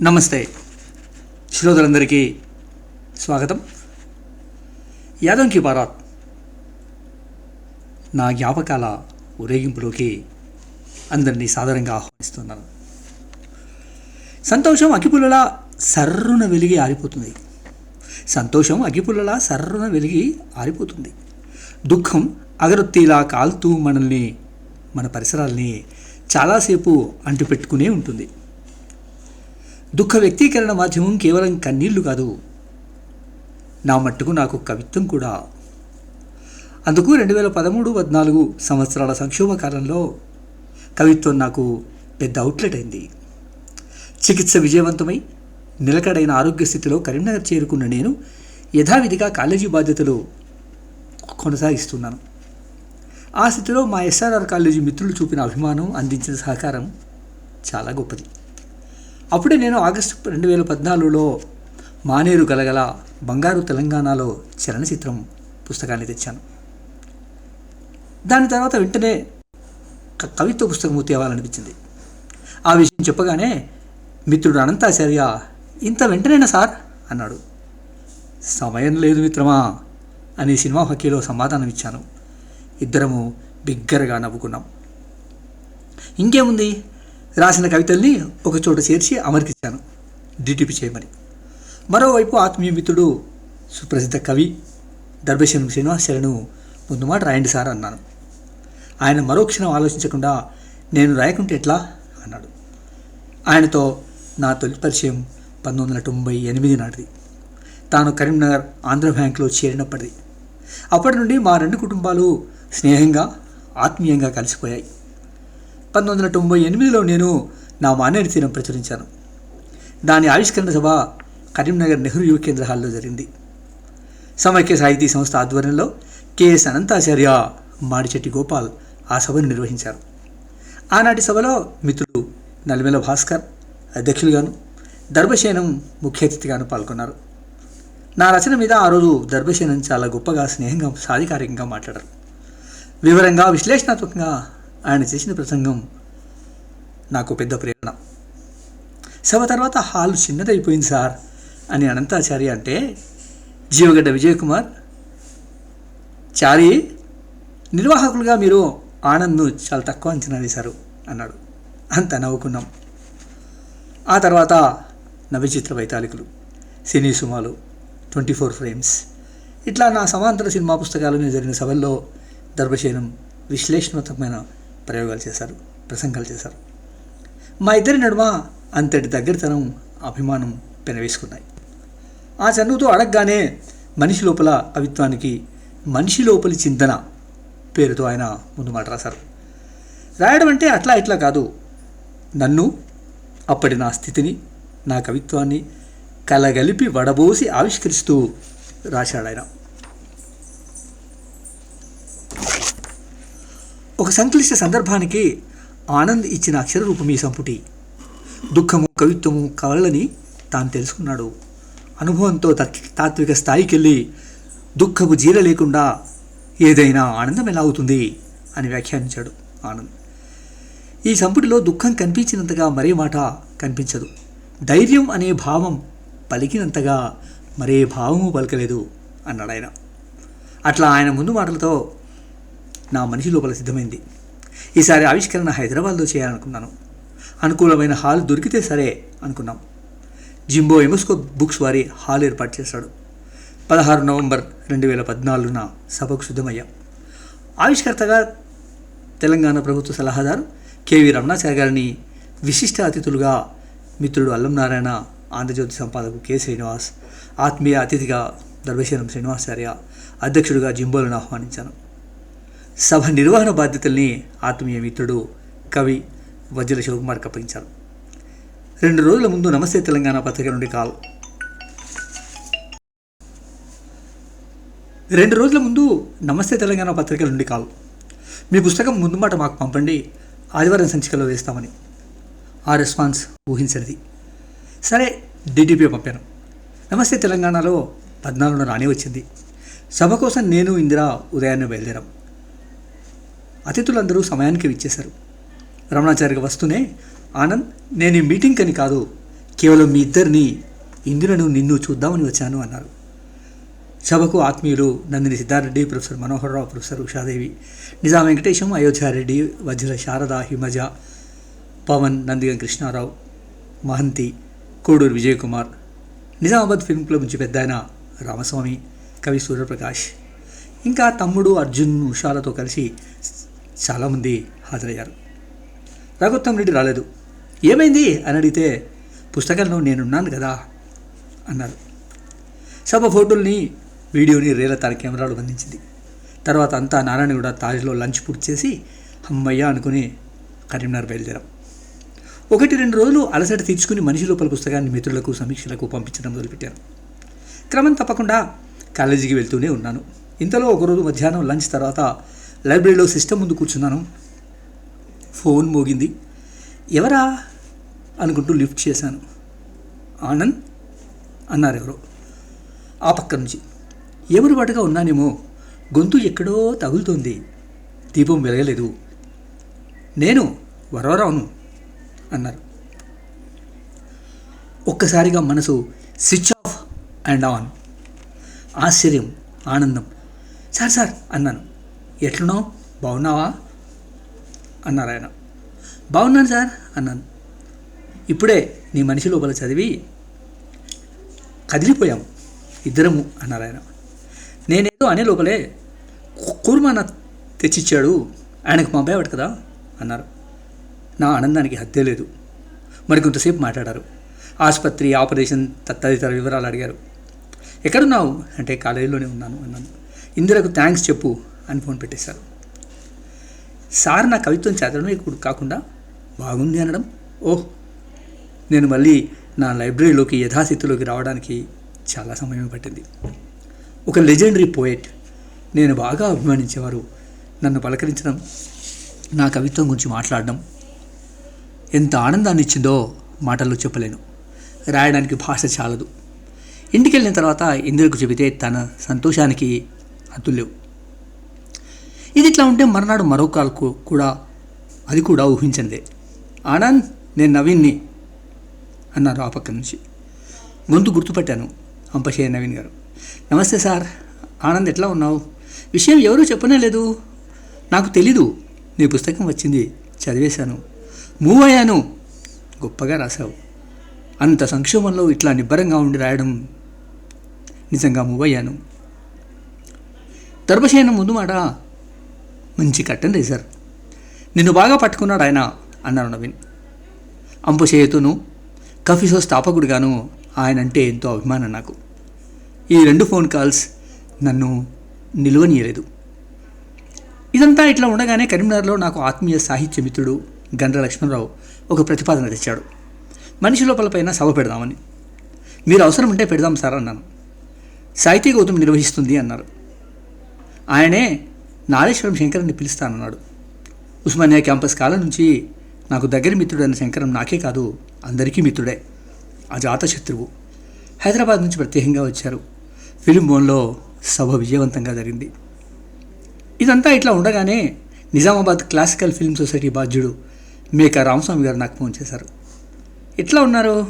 నమస్తే. శ్రోతలందరికీ స్వాగతం. యాదంకి పారాత్ నా జ్ఞాపకాల ఊరేగింపులోకి అందరినీ సాధారణంగా ఆహ్వానిస్తున్నాను. సంతోషం అగ్గిపుల్లలా సర్రున వెలిగి ఆరిపోతుంది. సంతోషం అగ్గిపుల్లలా సర్రున వెలిగి ఆరిపోతుంది. దుఃఖం అగరొత్తిలా కాలుతూ మనల్ని మన పరిసరాల్ని చాలాసేపు అంటిపెట్టుకునే ఉంటుంది. దుఃఖ వ్యక్తీకరణ మాధ్యమం కేవలం కన్నీళ్ళు కాదు. నా మట్టుకు నాకు కవిత్వం కూడా. అందుకు రెండు వేల పదమూడు పద్నాలుగు సంవత్సరాల సంక్షోభ కాలంలో కవిత్వం నాకు పెద్ద అవుట్లెట్ అయింది. చికిత్స విజయవంతమై నిలకడైన ఆరోగ్య స్థితిలో కరీంనగర్ చేరుకున్న నేను యథావిధిగా కాలేజీ బాధ్యతలు కొనసాగిస్తున్నాను. ఆ స్థితిలో మా ఎస్ఆర్ఆర్ కాలేజీ మిత్రులు చూపిన అభిమానం అందించిన సహకారం చాలా గొప్పది. అప్పుడే నేను ఆగస్టు రెండు వేల పద్నాలుగులో మానేరు గలగల బంగారు తెలంగాణలో చలనచిత్రం పుస్తకాన్ని తెచ్చాను. దాని తర్వాత వెంటనే కవిత్వ పుస్తకం తేవాలనిపించింది ఆ విషయం చెప్పగానే మిత్రుడు అనంతాచార్య ఇంత వెంటనేనా సార్? అన్నాడు. సమయం లేదు మిత్రమా అని సినిమా హక్కీలో సమాధానం ఇచ్చాను. ఇద్దరము బిగ్గరగా నవ్వుకున్నాం. ఇంకేముంది? రాసిన కవితల్ని ఒక చోట చేర్చి అమర్కించాను డిటిపి చేయమని. మరోవైపు ఆత్మీయ మిత్రుడు సుప్రసిద్ధ కవి దర్భశనం శ్రీనివాసలను ముందు మాట రాయండి సార్ అన్నాను. ఆయన మరో క్షణం ఆలోచించకుండా నేను రాయకుంటే ఎట్లా? అన్నాడు. ఆయనతో నా తొలి పరిచయం పంతొమ్మిది వందల తొంభై ఎనిమిది నాటిది. తాను కరీంనగర్ ఆంధ్ర బ్యాంక్లో చేరినప్పటిది. అప్పటి నుండి మా రెండు కుటుంబాలు స్నేహంగా ఆత్మీయంగా కలిసిపోయాయి. పంతొమ్మిది వందల తొంభై ఎనిమిదిలో నేను నా మానేరు తీరం ప్రచురించాను. దాని ఆవిష్కరణ సభ కరీంనగర్ నెహ్రూ యువ కేంద్ర హాల్లో జరిగింది. సమైక్య సాహితీ సంస్థ ఆధ్వర్యంలో కెఎస్ అనంతాచార్య మాడిచెట్టి గోపాల్ ఆ సభను నిర్వహించారు. ఆనాటి సభలో మిత్రులు నలిమెల భాస్కర్ అధ్యక్షులుగాను దర్భశేనం ముఖ్య అతిథిగాను పాల్గొన్నారు. నా రచన మీద ఆ రోజు దర్భశేనం చాలా గొప్పగా స్నేహంగా సాధికారికంగా మాట్లాడారు. వివరంగా విశ్లేషణాత్మకంగా ఆయన చేసిన ప్రసంగం నాకు పెద్ద ప్రేరణ. సభ తర్వాత హాల్ చిన్నదైపోయింది సార్ అని అనంతాచార్య అంటే జీవగడ్డ విజయ్ కుమార్ చారి నిర్వాహకులుగా మీరు ఆనంద్ను చాలా తక్కువ అంచనా వేశారు అన్నాడు. అంత నవ్వుకున్నాం. ఆ తర్వాత నవచిత్ర వైతాళికులు సినీ సుమాలు ట్వంటీ ఫోర్ ఫ్రేమ్స్. ఇట్లా నా సమాంతర సినిమా పుస్తకాల మీద జరిగిన సభల్లో దర్భశయనం విశ్లేషణాత్మకమైన ప్రయోగాలు చేశారు ప్రసంగాలు చేశారు. మా ఇద్దరి నడుమ అంతటి దగ్గరతనం అభిమానం పెనవేసుకున్నాయి. ఆ చనువుతో అడగగానే మనిషి లోపల కవిత్వానికి మనిషి లోపలి చింతన పేరుతో ఆయన ముందు మాట రాశారు. రాయడం అంటే అట్లా ఇట్లా కాదు. నన్ను అప్పటి నా స్థితిని నా కవిత్వాన్ని కలగలిపి వడబోసి ఆవిష్కరిస్తూ రాశాడు ఆయన. ఒక సంక్లిష్ట సందర్భానికి ఆనంద్ ఇచ్చిన అక్షర రూపం ఈ సంపుటి. దుఃఖము కవిత్వము కవలని తాను తెలుసుకున్నాడు. అనుభవంతో తత్- తాత్విక స్థాయికెళ్ళి దుఃఖపు జీల లేకుండా ఏదైనా ఆనందం ఎలా అవుతుంది అని వ్యాఖ్యానించాడు ఆనంద్. ఈ సంపుటిలో దుఃఖం కనిపించినంతగా మరే మాట కనిపించదు. ధైర్యం అనే భావం పలికినంతగా మరే భావము పలకలేదు అన్నాడు ఆయన అట్లా ఆయన ముందు మాటలతో నా మనిషి లోపల సిద్ధమైంది. ఈసారి ఆవిష్కరణ హైదరాబాద్లో చేయాలనుకున్నాను. అనుకూలమైన హాల్ దొరికితే సరే అనుకున్నాం. జింబో ఎమస్కో బుక్స్ వారి హాల్ ఏర్పాటు చేశాడు. పదహారు నవంబర్ రెండు వేల పద్నాలుగున సభకు సిద్ధమయ్యాం. ఆవిష్కర్తగా తెలంగాణ ప్రభుత్వ సలహాదారు కెవి రమణాచార్య గారిని విశిష్ట అతిథులుగా మిత్రుడు అల్లం నారాయణ ఆంధ్రజ్యోతి సంపాదకు కె శ్రీనివాస్ ఆత్మీయ అతిథిగా దర్భశేనం శ్రీనివాసార్య అధ్యక్షుడిగా జింబోలను ఆహ్వానించాను. సభ నిర్వహణ బాధ్యతల్ని ఆత్మీయ మిత్రుడు కవి వజ్ర శివకుమార్కి అప్పగించారు రెండు రోజుల ముందు నమస్తే తెలంగాణ పత్రిక నుండి కాల్. రెండు రోజుల ముందు నమస్తే తెలంగాణ పత్రిక నుండి కాల్. మీ పుస్తకం ముందు మాట మాకు పంపండి. ఆదివారం సంచికలో వేస్తామని. ఆ రెస్పాన్స్ ఊహించినది. సరే డిటిపి పంపాను. నమస్తే తెలంగాణలో పద్నాలుగున రాణి వచ్చింది. సభ కోసం నేను ఇందిరా ఉదయాన్నే బయలుదేరాం. అతిథులందరూ సమయానికి విచ్చేశారు. రమణాచార్యకి వస్తూనే ఆనంద్ నేను ఈ మీటింగ్ అని కాదు. కేవలం మీ ఇద్దరిని ఇందులను నిన్ను చూద్దామని వచ్చాను అన్నారు. సభకు ఆత్మీయులు Nandini Siddhareddy professor Manoharrao professor Ushadevi Nizam Venkatesham Ayodhyareddy Vajra Sharada Himaja Pavan Nandigam Krishnarao Mahanthi Koduru Vijayakumar Nizamabad film club నుంచి పెద్ద ఆయన రామస్వామి కవి సూర్యప్రకాష్. ఇంకా తమ్ముడు అర్జున్ ఉషాలతో కలిసి చాలామంది హాజరయ్యారు. రఘుత్తం రెడ్డి రాలేదు. ఏమైంది? అని అడిగితే పుస్తకంలో నేనున్నాను కదా అన్నారు. సభ ఫోటోల్ని వీడియోని రేల తన కెమెరాలో బంధించింది. తర్వాత అంతా నారాయణ కూడా తాజ్లో లంచ్ పూర్తి చేసి అమ్మయ్య అనుకుని కరీంనగర్ బయలుదేరాం. ఒకటి రెండు రోజులు అలసట తీర్చుకుని మనిషి లోపల పుస్తకాన్ని మిత్రులకు సమీక్షలకు పంపించడం మొదలుపెట్టాను క్రమం తప్పకుండా కాలేజీకి వెళ్తూనే ఉన్నాను. ఇంతలో ఒకరోజు మధ్యాహ్నం లంచ్ తర్వాత లైబ్రరీలో సిస్టమ్ ముందు కూర్చున్నాను. ఫోన్ మోగింది. ఎవరా? అనుకుంటూ లిఫ్ట్ చేశాను. ఆనంద్ అన్నారు ఎవరో. ఆ పక్క నుంచి. ఎవరు వాటిగా ఉన్నానేమో గొంతు ఎక్కడో తగులుతోంది. దీపం వెలగలేదు. నేను వరవరావును అన్నారు. ఒక్కసారిగా మనసు స్విచ్ ఆఫ్ అండ్ ఆన్. ఆశ్చర్యం ఆనందం. సార్ సార్ అన్నాను. ఎట్లున్నావు? బాగున్నావా? అన్నారు ఆయన. బాగున్నాను సార్ అన్నాను. ఇప్పుడే నీ మనిషి లోపల చదివి కదిలిపోయాం ఇద్దరము అన్నారు ఆయన. నేనేదో అనే లోపలే కూర్మాన తెచ్చిచ్చాడు. ఆయనకు మా అబ్బాయి కదా? అన్నారు. నా ఆనందానికి హద్దే లేదు. మరి కొంతసేపు మాట్లాడారు. ఆసుపత్రి ఆపరేషన్ తదితర వివరాలు అడిగారు. ఎక్కడున్నావు? అంటే కాలేజీలోనే ఉన్నాను అన్నాను. ఇందిరకు థ్యాంక్స్ చెప్పు అని ఫోన్ పెట్టేశారు. సార్ నా కవిత్వం చదవడమే ఇప్పుడు కాకుండా బాగుంది అనడం. ఓహ్ నేను మళ్ళీ నా లైబ్రరీలోకి యథాస్థితిలోకి రావడానికి చాలా సమయం పట్టింది. ఒక లెజెండరీ పోయెట్. నేను బాగా అభిమానించేవారు. నన్ను పలకరించడం నా కవిత్వం గురించి మాట్లాడడం. ఎంత ఆనందాన్ని ఇచ్చిందో మాటల్లో చెప్పలేను. రాయడానికి భాష చాలదు. ఇంటికి వెళ్ళిన తర్వాత ఇందిరకు చెబితే తన సంతోషానికి హద్దులేవు ఇది ఇట్లా ఉంటే మర్నాడు మరో కాల్కు కూడా అది కూడా ఊహించిందే ఆనంద్ నేను నవీన్ని అన్నారు ఆ పక్క నుంచి. గొంతు గుర్తుపట్టాను అంపశయ్య నవీన్ గారు. నమస్తే సార్ ఆనంద్ ఎట్లా ఉన్నావు? విషయం ఎవరూ చెప్పనే లేదు. నాకు తెలీదు. నీ పుస్తకం వచ్చింది చదివేశాను. మూవ్ అయ్యాను. గొప్పగా రాశావు. అంత సంక్షోభంలో ఇట్లా నిబ్బరంగా ఉండి రాయడం నిజంగా మూవ్ అయ్యాను. దర్భశయనం ముందు మాట మంచి కట్టం సార్ నిన్ను బాగా పట్టుకున్నాడు ఆయన అన్నారు నవీన్. అంపసేతును కఫీ షో స్థాపకుడిగాను ఆయన అంటే ఎంతో అభిమానం నాకు. ఈ రెండు ఫోన్ కాల్స్ నన్ను నిలువనీయలేదు. ఇదంతా ఇట్లా ఉండగానే కరీంనగర్లో నాకు ఆత్మీయ సాహిత్య మిత్రుడు గండ్ర లక్ష్మణరావు ఒక ప్రతిపాదన తెచ్చాడు. మనిషి లోపల పైన సభ పెడదామని. మీరు అవసరం ఉంటే పెడదాం సార్ అన్నాను. సాహితీ గౌతమి నిర్వహిస్తుంది అన్నారు. ఆయనే నారేశ్వరం శంకర్ని పిలుస్తానన్నాడు. ఉస్మానియా క్యాంపస్ కాలం నుంచి నాకు దగ్గర మిత్రుడైన శంకరం నాకే కాదు అందరికీ మిత్రుడే. అజాత శత్రువు. హైదరాబాద్ నుంచి ప్రత్యేకంగా వచ్చారు. ఫిలిం బోన్లో సభ విజయవంతంగా జరిగింది. ఇదంతా ఇట్లా ఉండగానే నిజామాబాద్ క్లాసికల్ ఫిల్మ్ సొసైటీ బాధ్యుడు మేక రామస్వామి గారు నాకు ఫోన్ చేశారు. ఎట్లా ఉన్నారు?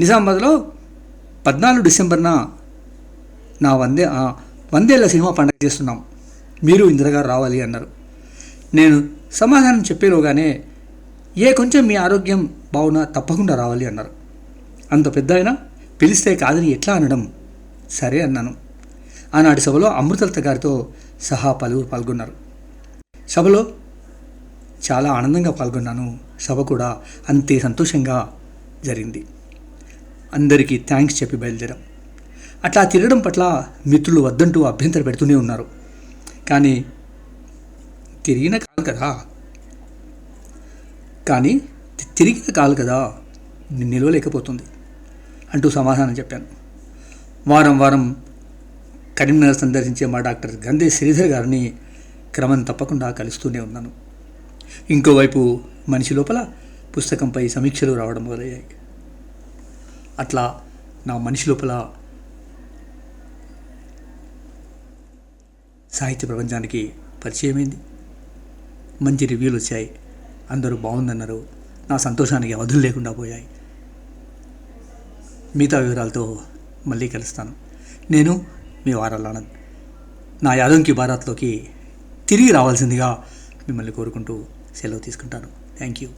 నిజామాబాద్లో పద్నాలుగు డిసెంబర్న నా వందే వందేళ్ళ సినిమా పండగ చేస్తున్నాం. మీరు ఇందిరగారు రావాలి అన్నారు. నేను సమాధానం చెప్పేలోగానే ఏ కొంచెం మీ ఆరోగ్యం బాగున్నా తప్పకుండా రావాలి అన్నారు. అంత పెద్ద అయినా పిలిస్తే కాదని ఎట్లా అనడం? సరే అన్నాను. ఆనాటి సభలో అమృతలత గారితో సహా పలువురు పాల్గొన్నారు. సభలో చాలా ఆనందంగా పాల్గొన్నాను. సభ కూడా అంతే సంతోషంగా జరిగింది. అందరికీ థ్యాంక్స్ చెప్పి బయలుదేరాం. అట్లా తిరగడం పట్ల మిత్రులు వద్దంటూ అభ్యంతర పెడుతూనే ఉన్నారు. కానీ తిరిగిన కాదు కదా. కానీ తిరిగిన కాదు. కదా నిలవలేకపోతుంది అంటూ సమాధానం చెప్పాను. వారం వారం కరీంనగర్ సందర్శించే మా డాక్టర్ గంధే శ్రీధర్ గారిని క్రమం తప్పకుండా కలుస్తూనే ఉన్నాను. ఇంకోవైపు మనిషి లోపల పుస్తకంపై సమీక్షలు రావడం మొదలయ్యాయి. అట్లా నా మనిషి లోపల సాహిత్య ప్రపంచానికి పరిచయమైంది. మంచి రివ్యూలు వచ్చాయి. అందరూ బాగుందన్నారు. నా సంతోషానికి అవధులు లేకుండా పోయాయి. మిగతా వివరాలతో మళ్ళీ కలుస్తాను. నేను మీ వారాల ఆనంద్. నా యాదంకి భారత్లోకి తిరిగి రావాల్సిందిగా మిమ్మల్ని కోరుకుంటూ సెలవు తీసుకుంటాను. Thank you.